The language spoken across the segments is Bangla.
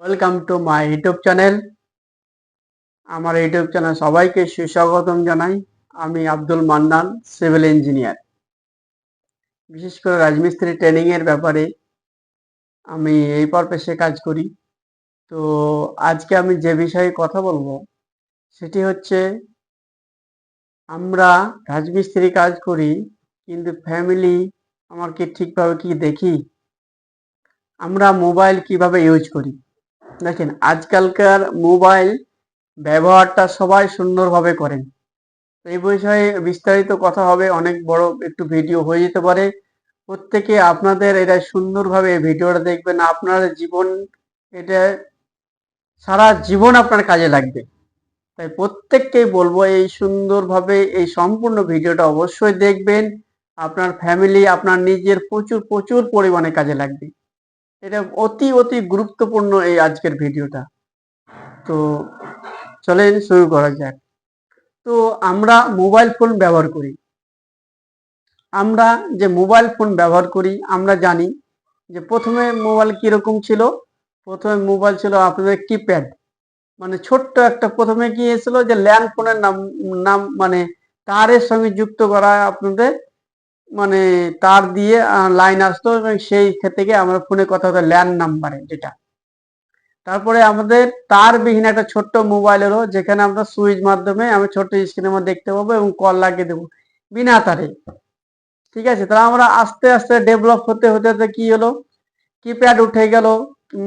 Welcome to my YouTube channel আমার ইউটিউব চ্যানেল সবাইকে সুস্বাগতম জানাই। আমি আব্দুল মান্নান সিভিল ইঞ্জিনিয়ার বিশেষ করে রাজমিস্ত্রি ট্রেনিংয়ের ব্যাপারে আমি এই পারপাসে কাজ করি। তো আজকে আমি যে বিষয়ে কথা বলব, সেটি হচ্ছে আমরা রাজমিস্ত্রি কাজ করি, কিন্তু ফ্যামিলি আমাকে ঠিকভাবে কি দেখি? আমরা মোবাইল কীভাবে ইউজ করি? দেখেন, আজকালকার মোবাইল ব্যবহারটা সবাই সুন্দরভাবে করেন। তো এই বিষয়ে বিস্তারিত কথা হবে, অনেক বড় একটু ভিডিও হয়ে যেতে পারে। প্রত্যেকে আপনাদের এটা সুন্দরভাবে ভিডিওটা দেখবেন, আপনার জীবন এটা সারা জীবন আপনার কাজে লাগবে। তাই প্রত্যেককেই বলব, এই সুন্দরভাবে এই সম্পূর্ণ ভিডিওটা অবশ্যই দেখবেন। আপনার ফ্যামিলি আপনার নিজের প্রচুর প্রচুর পরিমাণে কাজে লাগবে। এটা অতি অতি গুরুত্বপূর্ণ এই আজকের ভিডিওটা। তো চলেন শুরু করা যাক। তো আমরা মোবাইল ফোন ব্যবহার করি। আমরা যে মোবাইল ফোন ব্যবহার করি, আমরা জানি যে প্রথমে মোবাইল কীরকম ছিল। প্রথমে মোবাইল ছিল আপনাদের কিপ্যাড মানে ছোট্ট একটা প্রথমে কি এসেছিল যে ল্যান্ড ফোনের নাম নাম মানে তারের সঙ্গে যুক্ত করা আপনাদের মানে তার দিয়ে লাইন আসতো এবং সেই থেকে আমরা ফোনে কথা হতো ল্যান্ড নাম্বারে যেটা। তারপরে আমাদের তারবিহীন একটা ছোট্ট মোবাইল এলো যেখানে আমরা সুইচ মাধ্যমে আমি ছোট্ট স্ক্রিনের মধ্যে দেখতে পাবো এবং কল লাগিয়ে দেবো বিনা তারে। ঠিক আছে? তাহলে আমরা আস্তে আস্তে ডেভেলপ হতে হতে হতে কি হলো? কিপ্যাড উঠে গেল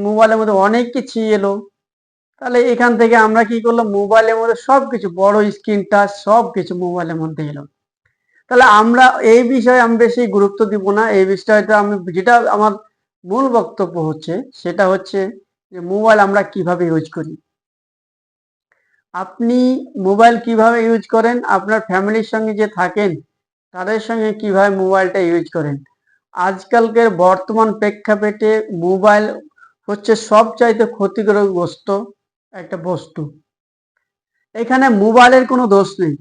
মোবাইলের মধ্যে অনেক কিছু এলো। তাহলে এখান থেকে আমরা কি করলাম? মোবাইলের মধ্যে সব কিছু বড় স্ক্রিন টাচ সব কিছু মোবাইলের মধ্যে এলো। তাহলে আমরা এই বিষয়ে আমি বেশি গুরুত্ব দিব না। এই বিষয়টা আমি, যেটা আমার মূল বক্তব্য হচ্ছে, সেটা হচ্ছে যে মোবাইল আমরা কীভাবে ইউজ করি। আপনি মোবাইল কীভাবে ইউজ করেন? আপনার ফ্যামিলির সঙ্গে যে থাকেন, তাদের সঙ্গে কীভাবে মোবাইলটা ইউজ করেন? আজকালকার বর্তমান প্রেক্ষাপটে মোবাইল হচ্ছে সবচাইতে বস্তু একটা বস্তু। এখানে মোবাইলের কোনো দোষ নেই।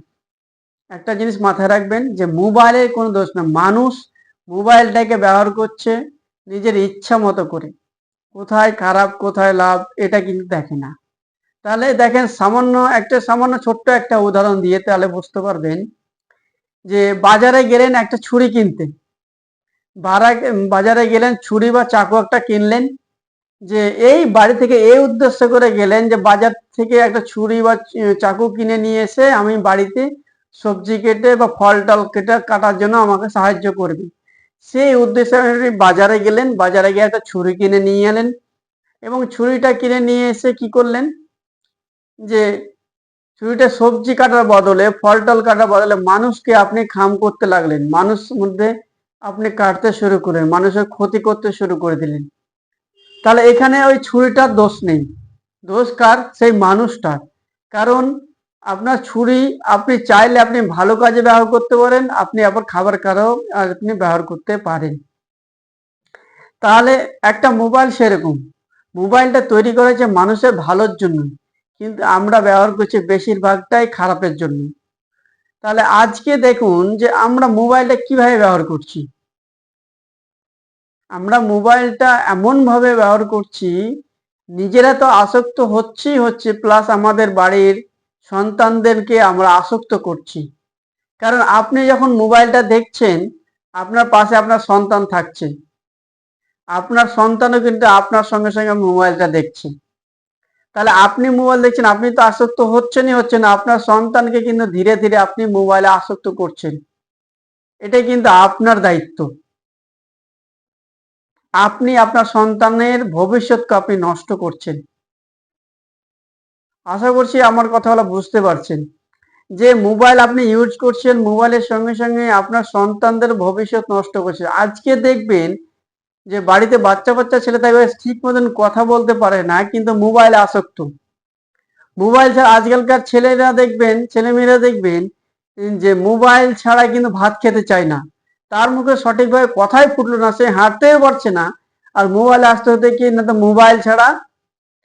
একটা জিনিস মাথায় রাখবেন যে মোবাইলের কোনো দোষ না। মানুষ মোবাইলটাকে ব্যবহার করছে নিজের ইচ্ছা মতো করে। কোথায় খারাপ, কোথায় লাভ, এটা কিন্তু দেখে না। তাহলে দেখেন সামান্য একটা, সামান্য ছোট্ট একটা উদাহরণ দিয়ে তাহলে বুঝতে পারবেন যে বাজারে গেলেন একটা ছুরি কিনতে। ভাড়া, বাজারে গেলেন ছুরি বা চাকু একটা কিনলেন যে এই বাড়ি থেকে এই উদ্দেশ্য করে গেলেন যে বাজার থেকে একটা ছুরি বা চাকু কিনে নিয়ে এসে আমি বাড়িতে সবজি কেটে বা ফল টল কেটে কাটার জন্য আমাকে সাহায্য করবে। সেই উদ্দেশ্যে আপনি বাজারে গেলেন, বাজারে গিয়ে একটা ছুরি কিনে নিয়ে এলেন এবং ছুরিটা কিনে নিয়ে এসে কি করলেন? যে ছুরিটা সবজি কাটার বদলে, ফল টল কাটার বদলে মানুষকে আপনি খাম করতে লাগলেন। মানুষ মধ্যে আপনি কাটতে শুরু করেন মানুষের ক্ষতি করতে শুরু করে দিলেন। তাহলে এখানে ওই ছুরিটার দোষ নেই। দোষ কার? সেই মানুষটার। কারণ আপনার ছুরি আপনি চাইলে আপনি ভালো কাজে ব্যবহার করতে পারেন, আপনি আবার খাবার কারও আপনি ব্যবহার করতে পারেন। তাহলে একটা মোবাইল সেরকম। মোবাইলটা তৈরি করেছে মানুষের ভালোর জন্য, কিন্তু আমরা ব্যবহার করছি বেশিরভাগটাই খারাপের জন্য। তাহলে আজকে দেখুন যে আমরা মোবাইলটা কীভাবে ব্যবহার করছি। আমরা মোবাইলটা এমনভাবে ব্যবহার করছি, নিজেরা তো আসক্ত হচ্ছেই হচ্ছে, প্লাস আমাদের বাড়ির সন্তানদেরকে আমরা আসক্ত করছি। কারণ আপনি যখন মোবাইলটা দেখছেন, আপনার পাশে আপনার সন্তান থাকছে। আপনার সন্তানও কিন্তু আপনার সঙ্গে সঙ্গে মোবাইলটা দেখছে। তাহলে আপনি মোবাইল দেখছেন, আপনি তো আসক্ত হচ্ছেনই হচ্ছেন, আপনার সন্তানকে কিন্তু ধীরে ধীরে আপনি মোবাইলে আসক্ত করছেন। এটাই কিন্তু আপনার দায়িত্ব। আপনি আপনার সন্তানের ভবিষ্যৎকে আপনি নষ্ট করছেন। আশা করছি আমার কথা হলো বুঝতে পারছেন। যে মোবাইল আপনি ইউজ করছেন, মোবাইলের সঙ্গে সঙ্গে আপনার সন্তানদের ভবিষ্যৎ নষ্ট করছে। আজকে দেখবেন যে বাড়িতে বাচ্চা বাচ্চা ছেলে থাকবে ঠিক মতন কথা বলতে পারে না, কিন্তু মোবাইল আসক্ত। মোবাইল ছাড়া আজকালকার ছেলেরা দেখবেন, ছেলেমেয়েরা দেখবেন যে মোবাইল ছাড়া কিন্তু ভাত খেতে চায় না। তার মুখে সঠিকভাবে কথাই ফুটলো না, সে হাঁটতেও পারছে না। আর মোবাইল আসতে হতে কি না তো মোবাইল ছাড়া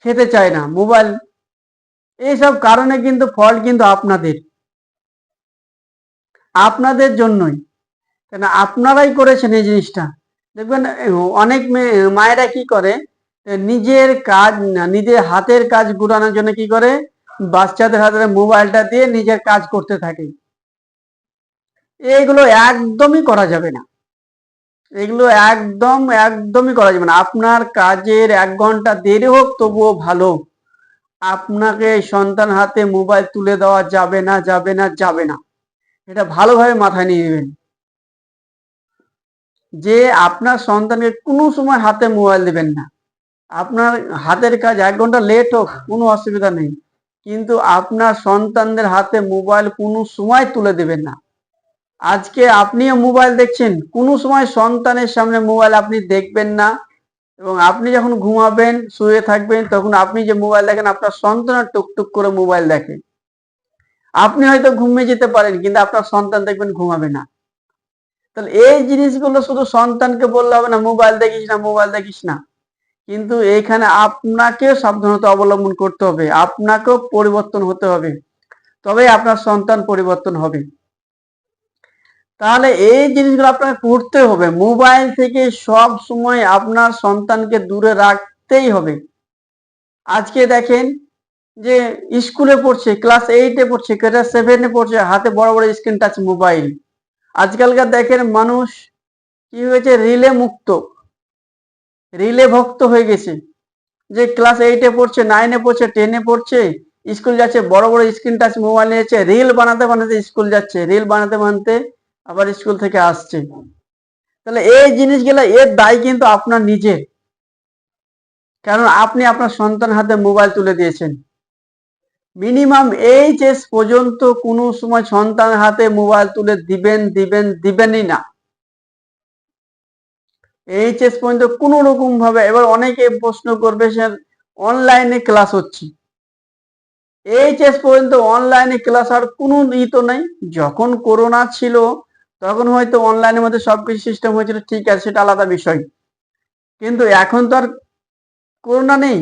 খেতে চায় না। মোবাইল এইসব কারণে কিন্তু ফল কিন্তু আপনাদের। আপনাদের জন্যই। কেন আপনারাই করেছেন এই জিনিসটা। দেখবেন অনেক মেয়ে মায়েরা কি করে? নিজের কাজ, নিজের হাতের কাজ গুড়ানোর জন্য কি করে? বাচ্চাদের হাতে মোবাইলটা দিয়ে নিজের কাজ করতে থাকে। এইগুলো একদমই করা যাবে না। এগুলো একদম, একদমই করা যাবে না। আপনার কাজের এক ঘণ্টা দেরি হোক, তবুও ভালো। আপনাকে সন্তান হাতে মোবাইল তুলে দেওয়া যাবে না যাবে না যাবে না। এটা ভালোভাবে মাথায় নিয়ে নেবেন। যে আপনার সন্তানকে কোনো সময় হাতে মোবাইল দেবেন না। আপনার হাতের কাজ এক ঘণ্টা লেট হোক, কোনো অসুবিধা নেই। কিন্তু আপনার সন্তানদের হাতে মোবাইল কোনো সময় তুলে দেবেন না। আজকে আপনিও মোবাইল দেখছেন, কোনো সময় সন্তানের সামনে মোবাইল আপনি দেখবেন না। এবং আপনি যখন ঘুমাবেন, শুয়ে থাকবেন, তখন আপনি যে মোবাইল দেখেন, আপনার সন্তান টুকটুক করে মোবাইল দেখে। আপনি হয়তো ঘুমিয়ে যেতে পারেন, কিন্তু আপনার সন্তান দেখবেন ঘুমাবে না। তাহলে এই জিনিসগুলো শুধু সন্তানকে বললে হবে না মোবাইল দেখিস না মোবাইল দেখিস না। কিন্তু এইখানে আপনাকেও সাবধানতা অবলম্বন করতে হবে, আপনাকেও পরিবর্তন হতে হবে। তবে আপনার সন্তান পরিবর্তন হবে। তাহলে এই জিনিসগুলো আপনাকে করতে হবে। মোবাইল থেকে সব সময় আপনার সন্তানকে দূরে রাখতেই হবে। আজকে দেখেন যে স্কুলে পড়ছে, ক্লাস এইটে পড়ছে, ক্লাস সেভেনে পড়ছে, হাতে বড় বড় স্ক্রিন টাচ মোবাইল আজকালকার দেখেন মানুষ কি হয়েছে? রিলে মুক্ত। রিলে ভক্ত হয়ে গেছে। যে ক্লাস এইটে পড়ছে নাইনে পড়ছে টেনে পড়ছে, স্কুল যাচ্ছে, বড় বড় স্ক্রিন টাচ মোবাইল নিয়েছে রিল বানাতে বানাতে স্কুল যাচ্ছে। রিল বানাতে বানাতে আবার স্কুল থেকে আসছে। তাহলে এই জিনিসগুলো এর দায় কিন্তু আপনার নিজের কারণ আপনি আপনার সন্তান হাতে মোবাইল তুলে দিয়েছেন। মিনিমাম এইচএস পর্যন্ত কোনো সময় সন্তান হাতে মোবাইল তুলে দিবেন দিবেন, দিবেনই না। এইচএস পর্যন্ত কোনো রকম ভাবে এবার অনেকে প্রশ্ন করবে সে অনলাইনে ক্লাস হচ্ছে। এইচএস পর্যন্ত অনলাইনে ক্লাস আর কোনো ই তো নাই। যখন করোনা ছিল তখন হয়তো অনলাইনের মধ্যে সবকিছু সিস্টেম হয়েছিল, ঠিক আছে, সেটা আলাদা বিষয়। কিন্তু এখন তো আর করোনা নেই।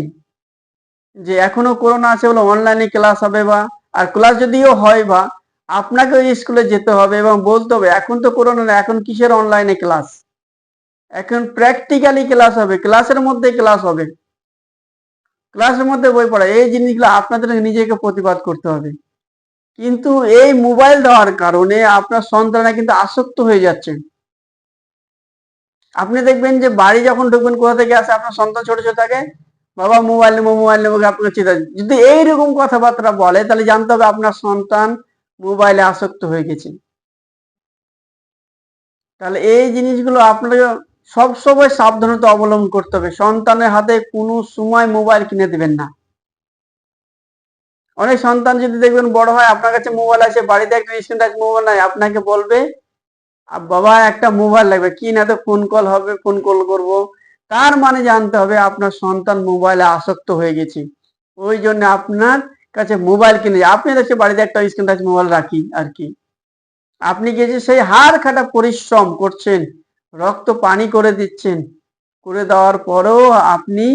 যে এখনও করোনা আছে বলে অনলাইনে ক্লাস হবে বা, আর ক্লাস যদিও হয় বা, আপনাকে ওই স্কুলে যেতে হবে এবং বলতে হবে, এখন তো করোনা নেই, এখন কিসের অনলাইনে ক্লাস এখন প্র্যাকটিক্যালি ক্লাস হবে ক্লাসের মধ্যে ক্লাস হবে। ক্লাসের মধ্যে বই পড়া, এই জিনিসগুলো আপনাদের নিজেকে প্রতিবাদ করতে হবে। কিন্তু এই মোবাইল দেওয়ার কারণে আপনার সন্তানরা কিন্তু আসক্ত হয়ে যাচ্ছে। আপনি দেখবেন যে বাড়ি যখন ঢুকবেন, কোথা থেকে আসে আপনার সন্তান ছোট ছোট থাকে, বাবা মোবাইল নেব মোবাইল নেব আপনার চিন্তা যদি এইরকম কথাবার্তা বলে, তাহলে জানতে হবে আপনার সন্তান মোবাইলে আসক্ত হয়ে গেছে। তাহলে এই জিনিসগুলো আপনাকে সবসময় সাবধানতা অবলম্বন করতে হবে। সন্তানের হাতে কোনো সময় মোবাইল কিনে দেবেন না। অনেক সন্তান যদি দেখবেন বড় হয়, আপনার কাছে মোবাইল আছে বাড়িতে একটা স্ক্রিন টাচ মোবাইল নাই, আপনাকে বলবে বাবা, একটা মোবাইল লাগবে, কি না তো ফোন কল হবে ফোন কল করব। তার মানে জানতে হবে, আপনার সন্তান মোবাইলে আসক্ত হয়ে গেছে। ওই জন্য আপনার কাছে মোবাইল কিনে আপনি দেখছে বাড়িতে একটা স্ক্রিন টাচ মোবাইল রাখি আর কি। আপনি গেছে সেই হার খাটা পরিশ্রম করছেন, রক্ত পানি করে দিচ্ছেন, করে দেওয়ার পরেও আপনি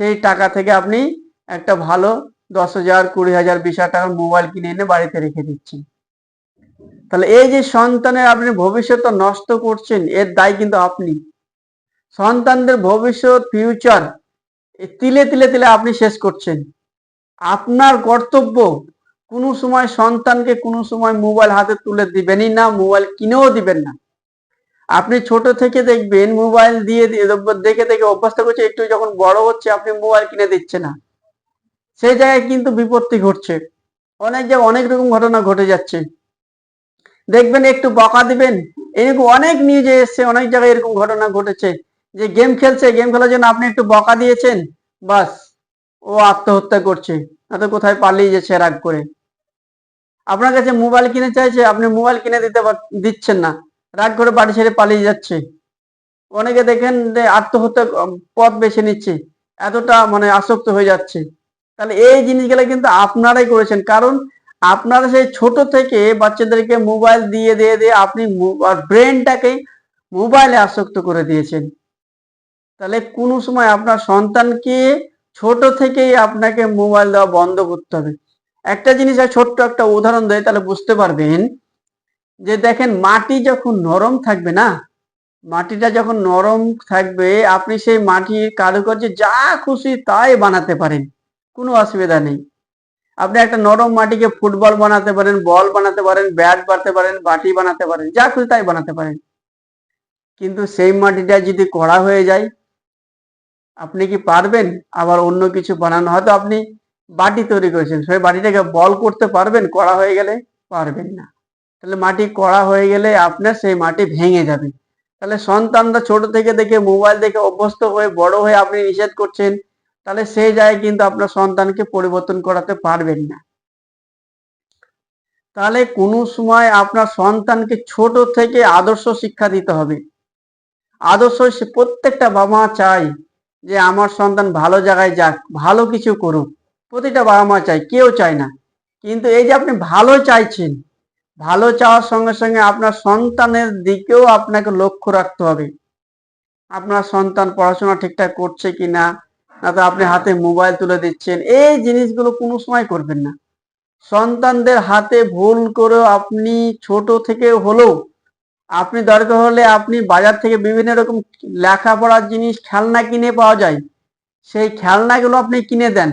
সেই টাকা থেকে আপনি একটা ভালো দশ হাজার, কুড়ি হাজার, বিশ হাজার টাকার মোবাইল কিনে এনে বাড়িতে রেখে দিচ্ছেন তাহলে এই যে সন্তানের আপনি ভবিষ্যৎ নষ্ট করছেন, এর দায় কিন্তু আপনি। সন্তানদের ভবিষ্যৎ ফিউচার তিলে তিলে তিলে আপনি শেষ করছেন। আপনার কর্তব্য কোনো সময় সন্তানকে কোনো সময় মোবাইল হাতে তুলে দিবেনই না, মোবাইল কিনেও দিবেন না। আপনি ছোট থেকে দেখবেন, মোবাইল দিয়ে দেখে দেখে অভ্যস্ত করছে একটু যখন বড় হচ্ছে, আপনি মোবাইল কিনে দিচ্ছে না। সেই জায়গায় কিন্তু বিপত্তি ঘটছে। অনেক জায়গায় অনেক রকম ঘটনা ঘটে যাচ্ছে। দেখবেন, একটু বকা দিবেন। এরকম অনেক নিউজে এসছে, অনেক জায়গায় এরকম ঘটনা ঘটেছে যে গেম খেলছে গেম খেলার জন্য আপনি একটু বকা দিয়েছেন, বাস, ও আত্মহত্যা করছে। তো কোথায় পালিয়ে যাচ্ছে রাগ করে। আপনার কাছে মোবাইল কিনে চাইছে, আপনি মোবাইল কিনে দিতে দিচ্ছেন না। রাগ করে বাড়ি ছেড়ে পালিয়ে যাচ্ছে। অনেকে দেখেন যে আত্মহত্যা পথ বেছে নিচ্ছে। এতটা মানে আসক্ত হয়ে যাচ্ছে। তাহলে এই জিনিসগুলো কিন্তু আপনারাই করেছেন। কারণ আপনারা সেই ছোট থেকে বাচ্চাদেরকে মোবাইল দিয়ে দিয়ে দিয়ে আপনি ব্রেনটাকে মোবাইলে আসক্ত করে দিয়েছেন। তাহলে কোনো সময় আপনার সন্তানকে ছোট থেকেই আপনাকে মোবাইল দেওয়া বন্ধ করতে হবে। একটা জিনিস ছোট্ট একটা উদাহরণ দেয়, তাহলে বুঝতে পারবেন যে দেখেন মাটি যখন নরম থাকবে না, মাটিটা যখন নরম থাকবে, আপনি সেই মাটির কারুকার্যে যা খুশি তাই বানাতে পারেন। কোনো অসুবিধা নেই। আপনি একটা নরম মাটিকে ফুটবল বানাতে পারেন, বল বানাতে পারেন, ব্যাট বানাতে পারেন, বাটি বানাতে পারেন, যা খুশি তাই বানাতে পারেন। কিন্তু সেই মাটিটা যদি কড়া হয়ে যায়, আপনি কি পারবেন? আবার অন্য কিছু বানানো হয়তো আপনি বাটি তৈরি করেছেন, সেই বাটিটাকে বল করতে পারবেন কড়া হয়ে গেলে? পারবেন না। তাহলে মাটি কড়া হয়ে গেলে আপনার সেই মাটি ভেঙে যাবে। তাহলে সন্তানরা ছোট থেকে দেখে, মোবাইল দেখে অভ্যস্ত হয়ে, বড় হয়ে আপনি নিষেধ করছেন তাহলে সেই জায়গায় কিন্তু আপনার সন্তানকে পরিবর্তন করাতে পারবেন না। তাহলে কোনো সময় আপনার সন্তানকে ছোট থেকে আদর্শ শিক্ষা দিতে হবে। আদর্শ প্রত্যেকটা বাবা মা চায় যে আমার সন্তান ভালো জায়গায় যাক, ভালো কিছু করুক। প্রতিটা বাবা মা চায়, কেউ চায় না। কিন্তু এই যে আপনি ভালো চাইছেন, ভালো চাওয়ার সঙ্গে সঙ্গে আপনার সন্তানের দিকেও আপনাকে লক্ষ্য রাখতে হবে। আপনার সন্তান পড়াশোনা ঠিকঠাক করছে কিনা না তো আপনি হাতে মোবাইল তুলে দিচ্ছেন, এই জিনিসগুলো কোনো সময় করবেন না। সন্তানদের হাতে ভুল করেও আপনি ছোট থেকে হলেও, আপনি দরকার হলে আপনি বাজার থেকে বিভিন্ন রকম লেখাপড়ার জিনিস, খেলনা কিনে পাওয়া যায়। সেই খেলনাগুলো আপনি কিনে দেন,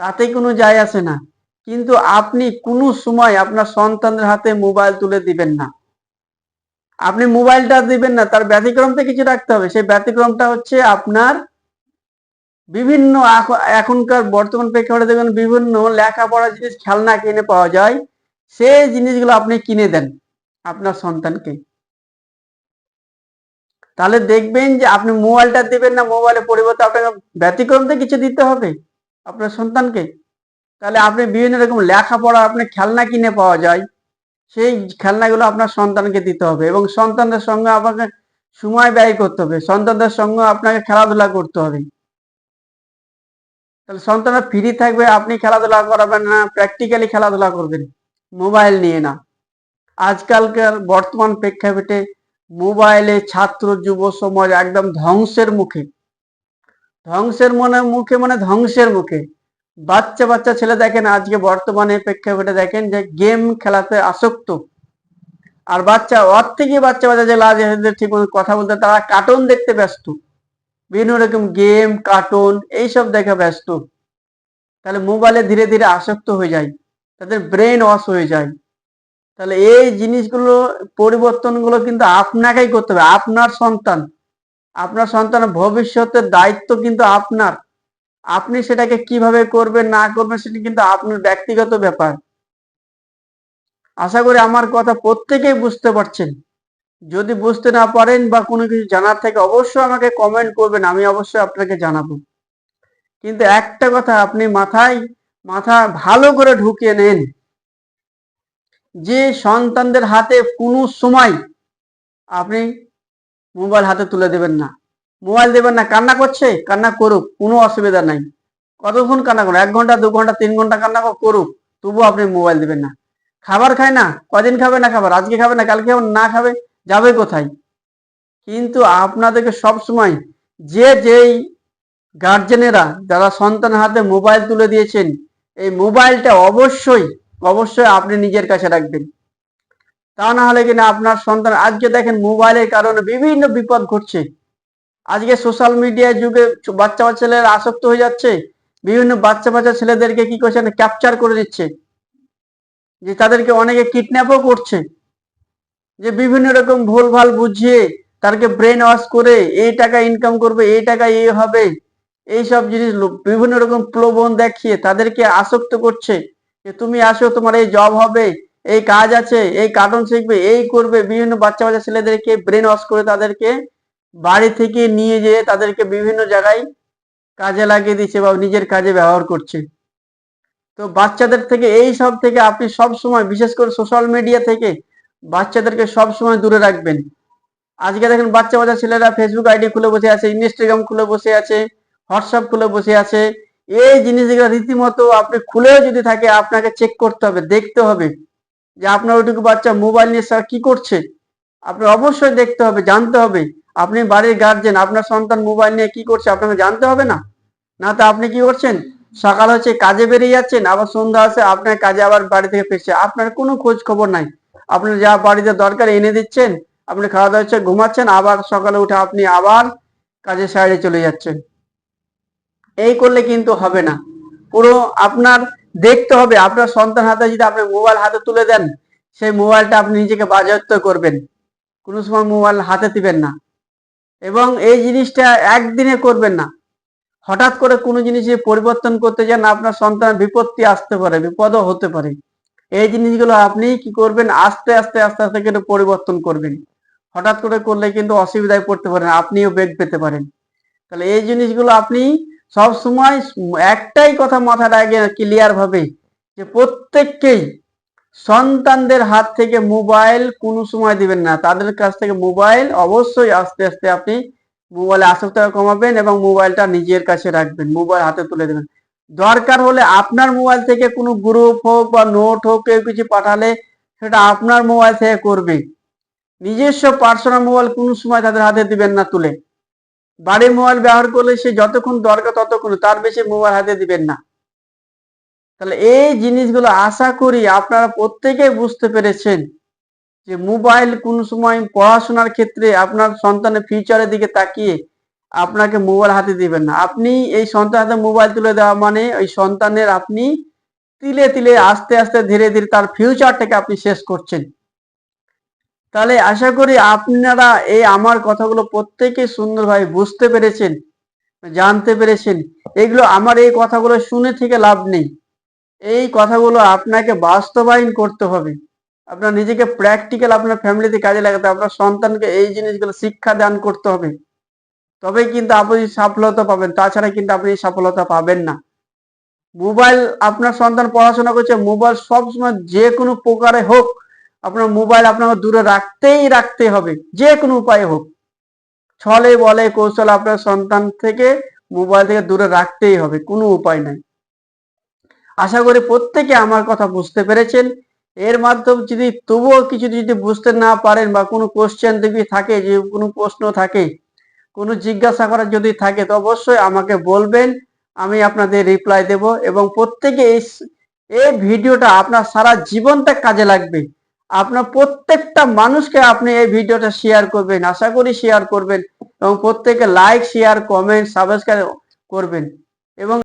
তাতে কোনো যায় আসে না। কিন্তু আপনি কোনো সময় আপনার সন্তানদের হাতে মোবাইল তুলে দিবেন না। আপনি মোবাইলটা দিবেন না, তার ব্যতিক্রমটা কিছু রাখতে হবে। সেই ব্যতিক্রমটা হচ্ছে আপনার বিভিন্ন এখনকার বর্তমান প্রেক্ষাপটে দেখবেন বিভিন্ন লেখাপড়া জিনিস খেলনা কিনে পাওয়া যায়। সেই জিনিসগুলো আপনি কিনে দেন আপনার সন্তানকে। তাহলে দেখবেন যে আপনি মোবাইলটা দেবেন না, মোবাইলের পরিবর্তে আপনাকে ব্যতিক্রমতে কিছু দিতে হবে আপনার সন্তানকে। তাহলে আপনি বিভিন্ন রকম লেখাপড়া, আপনি খেলনা কিনে পাওয়া যায়, সেই খেলনাগুলো আপনার সন্তানকে দিতে হবে এবং সন্তানদের সঙ্গে আপনাকে সময় ব্যয় করতে হবে। সন্তানদের সঙ্গে আপনাকে খেলাধুলা করতে হবে। তাহলে সন্তানরা ফ্রি থাকবে, আপনি খেলাধুলা করাবেন না প্র্যাকটিক্যালি খেলাধুলা করবেন। মোবাইল নিয়ে না। আজকালকার বর্তমান প্রেক্ষাপটে মোবাইলে ছাত্র যুব সমাজ একদম ধ্বংসের মুখে। ধ্বংসের মনে মুখে মানে ধ্বংসের মুখে। বাচ্চা বাচ্চা ছেলে দেখেন, আজকে বর্তমানে প্রেক্ষাপটে দেখেন যে গেম খেলাতে আসক্ত। আর বাচ্চা, ওর থেকে বাচ্চা বাচ্চা যে লাজ ঠিক কথা বলতে, তারা কার্টুন দেখতে ব্যস্ত। বিভিন্ন রকম গেম, কার্টুন, এইসব দেখা ব্যস্ত। তাহলে মোবাইলে ধীরে ধীরে আসক্ত হয়ে যায়, তাদের ব্রেন ওয়াশ হয়ে যায়। তাহলে এই জিনিসগুলো, পরিবর্তনগুলো কিন্তু আপনাকেই করতে হবে, আপনার সন্তান। আপনার সন্তানের ভবিষ্যতের দায়িত্ব কিন্তু আপনার। আপনি সেটাকে কীভাবে করবেন, না করবেন, সেটা কিন্তু আপনার ব্যক্তিগত ব্যাপার। আশা করি আমার কথা প্রত্যেকেই বুঝতে পারছেন। যদি বুঝতে না পারেন বা কোনো কিছু জানার থাকে, অবশ্যই আমাকে কমেন্ট করবেন, আমি অবশ্যই আপনাকে জানাব। কিন্তু একটা কথা আপনি মাথায়, মাথা ভালো করে ঢুকিয়ে নেন। যে সন্তানদের হাতে কোনো সময় আপনি মোবাইল হাতে তুলে দেবেন না। মোবাইল দেবেন না, কান্না করছে, কান্না করুক, কোনো অসুবিধা নাই। কতক্ষণ কান্না করুক এক ঘণ্টা, দু ঘণ্টা, তিন ঘণ্টা কান্না করুক, তবুও আপনি মোবাইল দেবেন না। খাবার খায় না, কদিন খাবে না খাবার? আজকে খাবে না, কালকে না খাবে। যাবে কোথায়? কিন্তু আপনাদেরকে সব সময় যে যেই গার্জেনেরা যারা সন্তান হাতে মোবাইল তুলে দিয়েছেন, এই মোবাইলটা অবশ্যই অবশ্যই আপনি নিজের কাছে রাখবেন। তা না হলে কিনা আপনার সন্তান, আজকে দেখেন মোবাইলের কারণে বিভিন্ন বিপদ ঘটছে। আজকে সোশ্যাল মিডিয়া যুগে বাচ্চা বাচ্চা ছেলেরা আসক্ত হয়ে যাচ্ছে। বিভিন্ন বাচ্চা বাচ্চা ছেলেদেরকে কি করছে? ক্যাপচার করে দিচ্ছে। যে তাদেরকে অনেকে কিডন্যাপও করছে। যে বিভিন্ন রকম ভুল ভালো বুঝিয়ে তাদেরকে ব্রেন ওয়াশ করে এই টাকা ইনকাম করবে, এই টাকা এই হবে, এইসব জিনিস বিভিন্ন রকম প্রলোভন দেখিয়ে তাদেরকে আসক্ত করছে যে তুমি আসো, তোমার এই জব হবে, এই কাজ আছে, এই কার্টুন শিখবে, এই করবে, বিভিন্ন বাচ্চা বাচ্চা ছেলেদেরকে ব্রেন ওয়াশ করে তাদেরকে বাড়ি থেকে নিয়ে যেয়ে তাদেরকে বিভিন্ন জায়গায় কাজে লাগিয়ে দিচ্ছে বা নিজের কাজে ব্যবহার করছে। তো বাচ্চাদের থেকে এই সব থেকে আপনি সব সময় বিশেষ করে সোশ্যাল মিডিয়া থেকে বাচ্চাদেরকে সব সময় দূরে রাখবেন। আজকে দেখেন বাচ্চা বাচ্চা ছেলেরা ফেসবুক আইডি খুলে বসে আছে ইনস্টাগ্রাম খুলে বসে আছে হোয়াটসঅ্যাপ খুলে বসে আছে। এই জিনিসগুলো রীতিমতো আপনি খুলেও যদি থাকে, আপনাকে চেক করতে হবে, দেখতে হবে যে আপনার ওইটুকু বাচ্চা মোবাইল নিয়ে স্যার কি করছে। আপনি অবশ্যই দেখতে হবে, জানতে হবে, আপনি বাড়ির গার্জেন আপনার সন্তান মোবাইল নিয়ে কি করছে আপনাকে জানতে হবে না? না তো আপনি কি করছেন? সকাল হচ্ছে কাজে বেরিয়ে যাচ্ছেন, আবার সন্ধ্যা আছে, আপনার কাজে আবার বাড়ি থেকে ফিরছে। আপনার কোনো খোঁজ খবর নাই। আপনার যা বাড়িতে দরকার এনে দিচ্ছেন, আপনি খাওয়া দাওয়া হচ্ছে ঘুমাচ্ছেন, আবার সকালে উঠে আপনি আবার কাজের সাইডে চলে যাচ্ছেন। এই করলে কিন্তু হবে না। পুরো আপনার দেখতে হবে, আপনার সন্তান হাতে যদি আপনি মোবাইল হাতে তুলে দেন, সেই মোবাইলটা আপনি নিজেকে বাজেয়াপ্ত করবেন। কোনো সময় মোবাইল হাতে দিবেন না। এবং এই জিনিসটা একদিনে করবেন না। হঠাৎ করে কোনো জিনিসের পরিবর্তন করতে যান আপনার সন্তান বিপত্তি আসতে পারে, বিপদও হতে পারে। এই জিনিসগুলো আপনি কি করবেন? আস্তে আস্তে আস্তে আস্তে কিন্তু পরিবর্তন করবেন। হঠাৎ করে করলে কিন্তু অসুবিধায় পড়তে পারেন, আপনিও বেগ পেতে পারেন। তাহলে এই জিনিসগুলো আপনি সব সময় একটাই কথা মাথায় রাখবেন ক্লিয়ার ভাবে যে প্রত্যেককেই সন্তানদের হাত থেকে মোবাইল কোনো সময় দিবেন না। তাদের কাছ থেকে মোবাইল অবশ্যই আস্তে আস্তে আপনি মোবাইলে আসক্তটা কমাবেন এবং মোবাইলটা নিজের কাছে রাখবেন। মোবাইল হাতে তুলে দেবেন। দরকার হলে আপনার মোবাইল থেকে কোনো গ্রুপ হোক বা নোট হোক কেউ কিছু পাঠালে সেটা আপনার মোবাইল থেকে করবে। নিজস্ব পার্সোনাল মোবাইল কোনো সময় তাদের হাতে দিবেন না তুলে। বাড়ির মোবাইল ব্যবহার করলে সে যতক্ষণ দরকার ততক্ষণ তার বেশি মোবাইল হাতে দিবেন না। তাহলে এই জিনিসগুলো আশা করি আপনারা প্রত্যেকেই বুঝতে পেরেছেন যে মোবাইল কোন সময় পড়াশোনার ক্ষেত্রে আপনার সন্তানের ফিউচারের দিকে তাকিয়ে আপনাকে মোবাইল হাতে দিবেন না। আপনি এই সন্তান হাতে মোবাইল তুলে দেওয়া মানে ওই সন্তানের আপনি তিলে তিলে, আস্তে আস্তে ধীরে ধীরে তার ফিউচারটাকে আপনি শেষ করছেন। তাহলে আশা করি আপনারা এই আমার কথাগুলো প্রত্যেকে সুন্দরভাবে বুঝতে পেরেছেন, জানতে পেরেছেন। এগুলো আমার এই কথাগুলো শুনে থেকে লাভ নেই। এই কথাগুলো আপনাকে বাস্তবায়ন করতে হবে। আপনার নিজেকে প্র্যাকটিক্যাল আপনার ফ্যামিলিতে কাজে লাগাতে আপনার সন্তানকে এই জিনিসগুলো শিক্ষা দান করতে হবে। তবেই কিন্তু আপনি সফলতা পাবেন। তাছাড়া কিন্তু আপনি সফলতা পাবেন না। মোবাইল, আপনার সন্তান পড়াশোনা করছে, মোবাইল সবসময় যে কোনো প্রকারে হোক, আপনার মোবাইল আপনাকে দূরে রাখতেই রাখতে হবে, যে কোনো উপায়ে হোক। ছলে বলে কৌশল আপনার সন্তান থেকে মোবাইল থেকে দূরে রাখতেই হবে, কোনো উপায় নাই। আশা করি প্রত্যেকে আমার কথা বুঝতে পেরেছেন। এর মাধ্যমে যদি তবুও কিছু যদি বুঝতে না পারেন বা কোনো কোশ্চেন যদি থাকে যে কোনো প্রশ্ন থাকে কোনো জিজ্ঞাসা করার যদি থাকে, তো অবশ্যই আমাকে বলবেন, আমি আপনাদের রিপ্লাই দেব এবং প্রত্যেকে এই এই ভিডিওটা আপনার সারা জীবনটা কাজে লাগবে। আপনার প্রত্যেকটা মানুষকে আপনি এই ভিডিওটা শেয়ার করবেন, আশা করি শেয়ার করবেন এবং প্রত্যেকে লাইক শেয়ার কমেন্ট সাবস্ক্রাইব করবেন এবং